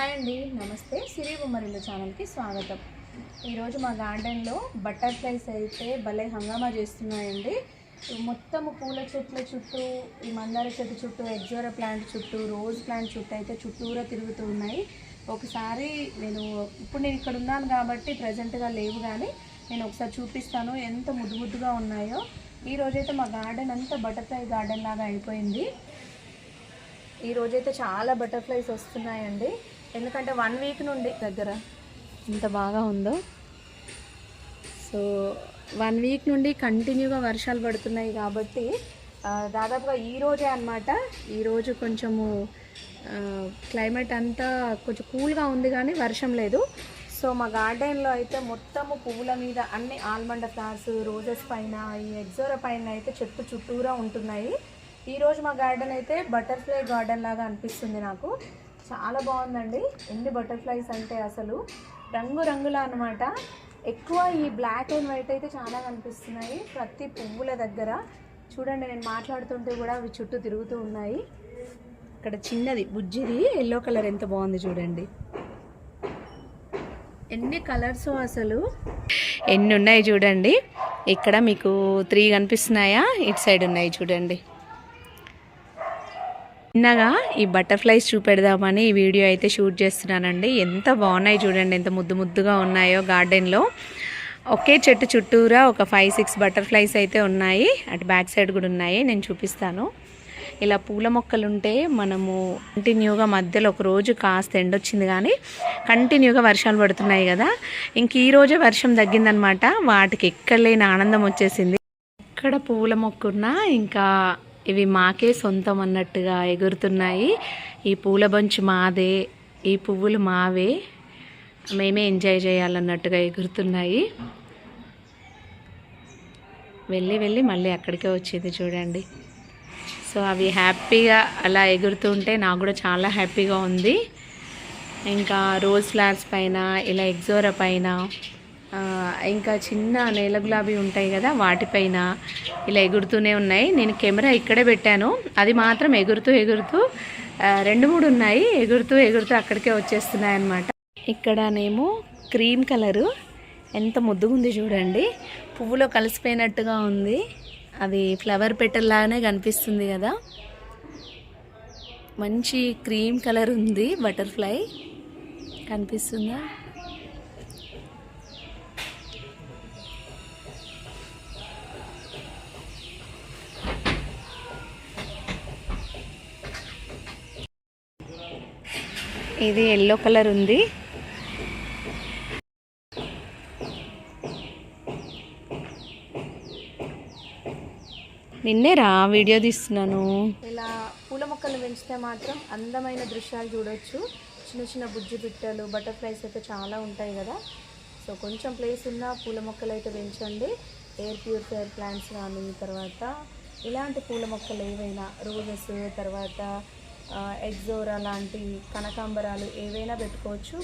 Hi అండి నమస్తే. సిరి బొమ్మరిల్లు ఛానల్కి స్వాగతం. ఈరోజు మా గార్డెన్లో బటర్ఫ్లైస్ అయితే భలే హంగామా చేస్తున్నాయండి. మొత్తము పూల చెట్ల చుట్టూ ఈ మందార చెట్టు చుట్టూ ఎగ్జోరా ప్లాంట్ చుట్టూ రోజ్ ప్లాంట్ చుట్టూ అయితే చుట్టూరా తిరుగుతూ ఉన్నాయి. ఒకసారి నేను ఇప్పుడు నేను ఇక్కడ ఉన్నాను కాబట్టి ప్రజెంట్గా లేవు కానీ నేను ఒకసారి చూపిస్తాను ఎంత ముద్దు ముద్దుగా ఉన్నాయో. ఈ రోజైతే మా గార్డెన్ అంతా బటర్ఫ్లై గార్డెన్ లాగా అయిపోయింది. ఈ రోజైతే చాలా బటర్ఫ్లైస్ వస్తున్నాయండి. ఎందుకంటే వన్ వీక్ నుండి దగ్గర. ఎంత బాగా ఉందో. సో వన్ వీక్ నుండి కంటిన్యూగా వర్షాలు పడుతున్నాయి కాబట్టి దాదాపుగా ఈ రోజే అనమాట ఈరోజు కొంచెము క్లైమేట్ అంతా కొంచెం కూల్గా ఉంది కానీ వర్షం లేదు. సో మా గార్డెన్లో అయితే మొత్తము పువ్వుల మీద అన్ని ఆల్మండ్ ఫ్లవర్స్ రోజెస్ పైన ఈ ఎగ్జోరా పైన అయితే చెట్టు చుట్టూరా ఉంటున్నాయి. ఈరోజు మా గార్డెన్ అయితే బటర్ఫ్లై గార్డెన్ లాగా అనిపిస్తుంది నాకు. చాలా బాగుందండి. ఎన్ని బటర్ఫ్లైస్ అంటే అసలు రంగు రంగుల అనమాట ఎక్కువ ఈ బ్లాక్ అండ్ వైట్ అయితే చాలా కనిపిస్తున్నాయి. ప్రతి పువ్వుల దగ్గర. చూడండి నేను మాట్లాడుతుంటే కూడా అవి చుట్టూ తిరుగుతూ ఉన్నాయి. ఇక్కడ చిన్నది బుజ్జిది ఎల్లో కలర్ ఎంత బాగుంది చూడండి. ఎన్ని కలర్స్ అసలు. ఎన్ని ఉన్నాయి చూడండి. ఇక్కడ మీకు త్రీ కనిపిస్తున్నాయా? ఇటు సైడ్ ఉన్నాయి చూడండి. చిన్నగా ఈ బటర్ఫ్లైస్ చూపెడదామని ఈ వీడియో అయితే షూట్ చేస్తున్నానండి. ఎంత బాగున్నాయి చూడండి ఎంత ముద్దు ముద్దుగా ఉన్నాయో గార్డెన్లో. ఒకే చెట్టు చుట్టూరా ఒక ఫైవ్ సిక్స్ బటర్ఫ్లైస్ అయితే ఉన్నాయి. అటు బ్యాక్ సైడ్ కూడా ఉన్నాయి నేను చూపిస్తాను. ఇలా పూల మొక్కలు ఉంటే మనము కంటిన్యూగా మధ్యలో ఒక రోజు కాస్త ఎండొచ్చింది కానీ కంటిన్యూగా వర్షాలు పడుతున్నాయి కదా. ఇంక ఈ రోజే వర్షం తగ్గిందనమాట. వాటికి ఎక్కడ లేని ఆనందం వచ్చేసింది. ఎక్కడ పూల మొక్కున్నా ఇంకా ఇవి మాకే సొంతం అన్నట్టుగా ఎగురుతున్నాయి. ఈ పూల బంచు మాదే ఈ పువ్వులు మావే. మేమే ఎంజాయ్ చేయాలన్నట్టుగా ఎగురుతున్నాయి. వెళ్ళి వెళ్ళి మళ్ళీ అక్కడికే వచ్చేది చూడండి. సో అవి హ్యాపీగా అలా ఎగురుతుంటే నాకు కూడా చాలా హ్యాపీగా ఉంది. ఇంకా రోజ్ ఫ్లవర్స్ పైన ఇలా ఎగ్జోరా పైన ఇంకా చిన్న నేల గులాబీ ఉంటాయి కదా వాటిపైన ఇలా ఎగురుతూనే ఉన్నాయి. నేను కెమెరా ఇక్కడే పెట్టాను. అది మాత్రం ఎగురుతూ ఎగురుతూ రెండు మూడు ఉన్నాయి. ఎగురుతూ ఎగురుతూ అక్కడికే వచ్చేస్తున్నాయి అన్నమాట. ఇక్కడనేమో క్రీమ్ కలరు. ఎంత ముద్దుగుంది చూడండి. పువ్వులో కలిసిపోయినట్టుగా ఉంది. అది ఫ్లవర్ పెట్టల్లాగానే కనిపిస్తుంది కదా. మంచి క్రీమ్ కలర్ ఉంది బటర్ఫ్లై. కనిపిస్తుందా? ఇది ఎల్లో కలర్ ఉంది. నిన్నే రా వీడియో తీస్తున్నాను. ఇలా పూల మొక్కలు పెంచితే మాత్రం అందమైన దృశ్యాలు చూడొచ్చు. చిన్న చిన్న బుజ్జి పిట్టలు బటర్ఫ్లైస్ అయితే చాలా ఉంటాయి కదా. సో కొంచెం ప్లేస్ ఉన్న పూల మొక్కలు అయితే పెంచండి. ఎయిర్ ప్యూరిఫైర్ ప్లాంట్స్ కానీ తర్వాత ఇలాంటి పూల మొక్కలు ఏవైనా రోజెస్ తర్వాత ఎగ్జోరా లాంటి కనకాంబరాలు ఏవైనా పెట్టుకోవచ్చు.